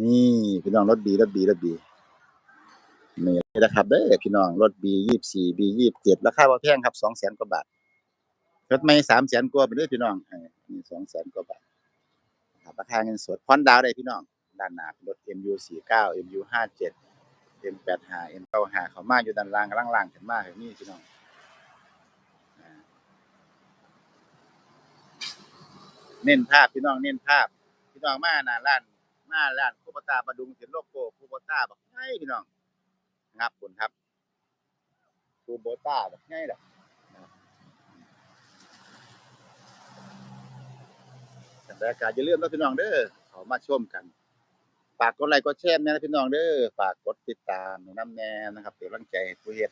นี่พี่น้องรถบีรถบีรถบีนี่นะครับเด้อพี่น้องรถบียี่สี่บียี่เจ็ดราคาบ่แพงครับสองแสนกว่าบาทรถไม่สามแสนกว่าไปเด้อพี่น้องนี่สองแสนกว่าบาทครับราคาเงินสดพรดาวได้พี่น้องด้านหน้าเป็นรถ MU สี่เก้า MU ห้าเจ็ด M แปดห้า M เก้าห้าเขามาอยู่ด้านล่างล่างล่างๆขึ้นมาแบบนี้พี่น้องเน้นภาพพี่น้องเน้นภาพพี่น้องมาหน้าร้าน มาร้านคูปตาบดุงเห็นโลโก้คูปตาบอกให้พี่น้องนะครับคุณครับคูโบตาบอกให้ดอกนะครับรรยากาศอย่าลืมนะพี่น้องเด้อเขามาชมกันฝากกดไลค์กดแชร์แม่นะพี่น้องเด้อฝากกดติดตามให้น้ำแน่นะครับเป็นกำลังใจผู้เฮ็ด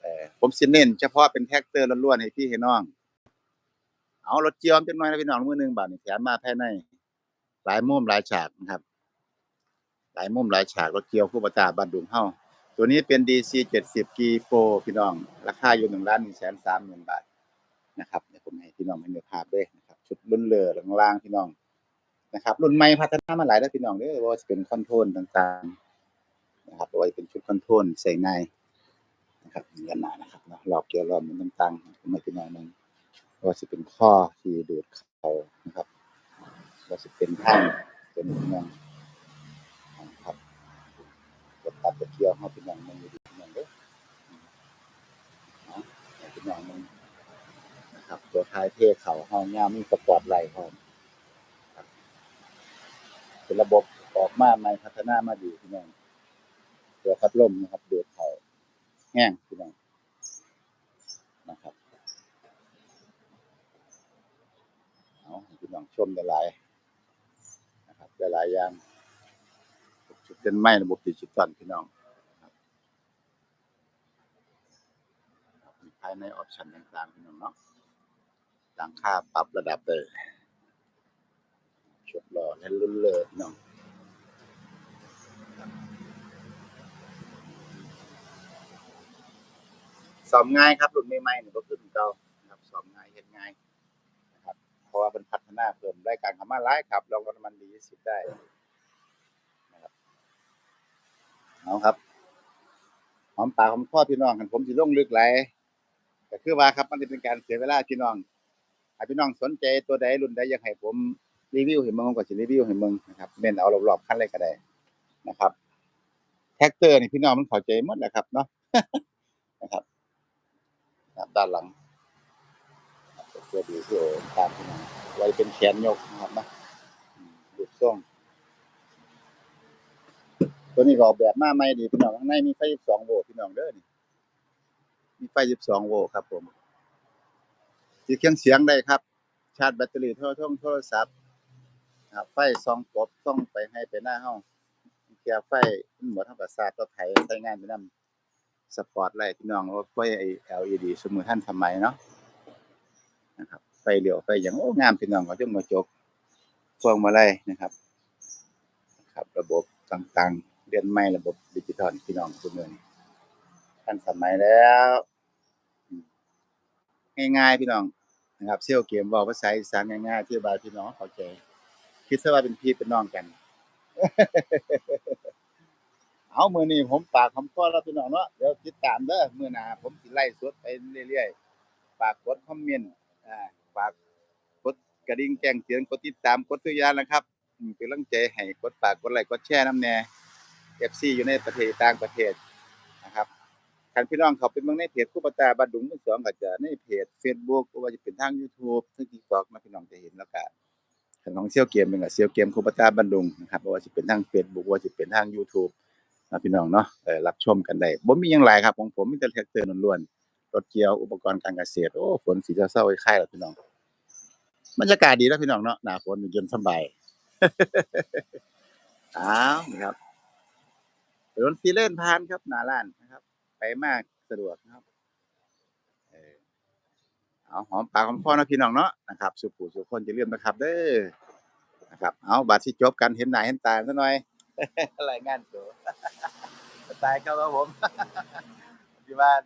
เอ่อผมสิเน้นเฉพาะเป็นแท็กเตอร์ล้วนๆให้พี่ให้น้อง เอารถเจียมจังหน่อยนะพี่น้องมือหนึ่งบาทนี่แถมมาภายใน หลายมุมหลายฉากนะครับ หลายมุมหลายฉากรถเกียวคู่ประตาบ้านดุงเฮาตัวนี้เป็น DC 70 G Pro พี่น้อง ราคาอยู่1ล้าน1แสน3หมื่นบาทนะครับเดี๋ยวผมให้พี่น้องให้เห็นภาพด้วยนะครับชุดรุ่นเลอล่างๆพี่น้องนะครับ รุ่นใหม่พัฒนามาหลายแล้วพี่น้องเด้อว่าจะเป็นคอนโทรลต่างๆนะครับว่าจะเป็นชุดคอนโทรลใส่ในนะครับเงินหนานะครับเนาะรอบเกี่ยวรอบมันต่างๆผมให้พี่น้องนึงว่าจะเป็นข้อที่ดูดเขานะครับ ว่าจะเป็นท่างเป็นเมืองครับรถตัดตะเกียวเฮาเป็นอย่างหนึงอยู่ดีเป็นอย่างเด้อเนะเป็นอย่างหนึงนะครับ ตัวท้ายเท่เขาเฮายามีสปอร์ตไลท์พร้อมเป็นระบบออกมาใหม่พัฒนามาดีพี่น้องตัวพัดลมนะครับเดูดเขาแห้งพี่น้องนะครับเอาให้พี่น้องชมได้หลาย หลายๆอย่างชุดเป็นไม้ระบบดิจิตอลพี่น้องมีภายในออปชันต่างๆพี่น้องเนาะต่างค่าปรับระดับเลยชุดหล่อและรุ่นเลยพี่น้องสอมง่ายครับรุ่นใหม่ๆนี่ก็ขึ้นเก่าครับสอมง่ายเห็นง่าย ราะว่าเป็นพัฒนาเพิ่มรายการคำว่าร้ายครับลองรถมันดีที่สุดได้นะครับเอาครับหอมปากหอมคอพี่น้องกันผมสิลงลึกไหลายก็คือว่าครับมันจะเป็นการเสียเวลาพี่น้องถ้าพี่น้องสนใจตัวใดรุ่นใดอยากให้ผมรีวิวให้เมืองก็สิรีวิวให้เมืองนะครับเน้นเอารอบๆคันเลยก็ได้นะครับ แท็กเตอร์นี่พี่น้องมันข้าใจหมดแหละครับเนาะนะครับด้านหลัง เพื่อดูที่โอตามพี่น้องไว้เป็นแขนยกนะครับนะอืมรูปทรงตัวนี้ก็ออกแบบมาใหม่ดีพี่น้องข้างในมีไฟ12โวลต์พี่น้องเด้อนี่มีไฟ12โวลต์ครับผมติดเครื่องเสียงได้ครับ ชาร์จแบตเตอรี่โทรโทรศัพท์ครับไฟสองกบส่องไปให้ไปหน้าเฮาเกียร์ไฟมันหมดเท่ากับซาตัวไถใช้งานไปนำสปอร์ตไลท์พี่น้องว่าไฟ LED สมือท่านสมัยเนาะ นะครับไฟเหลียวไฟอย่างโอ้งามพี่น้องก็จงมาจกพวงมาลัยนะครับครับ ระบบต่างๆเรียนใหม่ระบบดิจิทัลพี่น้องทุกเมืองทันสมัยแล้ว ง่ายๆพี่น้องนะครับเซี่ยวเกมเว้าภาษาอีสานง่ายๆที่บายพี่น้องเข้าใจคิดซะว่าเป็นพี่เป็นน้องกัน เอามื้อนี้ผมปากผมคอแล้วพี่น้องเนาะเดี๋ยวติดตามเด้อมือหนาผมสิไล่สดไปเรื่อยๆฝากกดคอมเมนต์ อ่าฝากกดกระดิ่งแจ้งเตือนกดติดตามกดตัวอย่างนะครับเป็นกำลังใจให้กดฝากกดไลค์กดแชร์น้ำแน่ FC อยู่ในประเทศต่างประเทศนะครับคันพี่น้องเขาเป็นเบิ่งในเพจคู่ปตาบัดดุงมือสองก็จะในเพจ Facebook ว่าจะเป็นทาง YouTube ทาง TikTok นะพี่น้องจะเห็นแล้วก็คันของเซี่ยวเกมเป็นก็เซี่ยวเกมคู่ปตาบัดดุงนะครับว่าสิเป็นทาง Facebook ว่าสิเป็นทาง YouTube นะพี่น้องเนาะเออรับชมกันได้บ่มีหยังหลายครับของผมมีแต่แทรกเตอร์ล้วนๆ ถเกี่ยวอุปกรณ์การเกษตรโอ้ฝนสิเซาๆคล้ายๆแล้วพี่น้องบรรยากาศดีแล้วพี่น้องเนาะหนาฝนเย็นสบายอ้าวนะครับถนนสีเลนผ่านครับหนาร้านนะครับ ไปมากสะดวกนะครับเออเอาหอมปากหอมคอนะพี่น้องเนาะนะครับ สุผู้สุขคนจะเลื่อมนะครับ เด้อนะครับ เอาบัตรที่จบกันเห็นหน้าเห็นตาซะหน่อยรายงานตัวตล์เขาครับผมที่บ้าน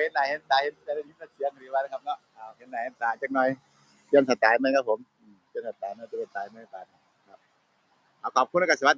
เห็นหน้าเห็นตาเห็นแต่ได้ยินแต่เสียงหรือว่านะครับเนาะเอาเห็นหน้าเห็นตาจังหน่อยเปลี่ยนสไตล์ไหมครับผมอืมเปลี่ยนสไตล์ไหมตัวสไตล์ไหมตายครับเอาขอบคุณนะครับสวัสดี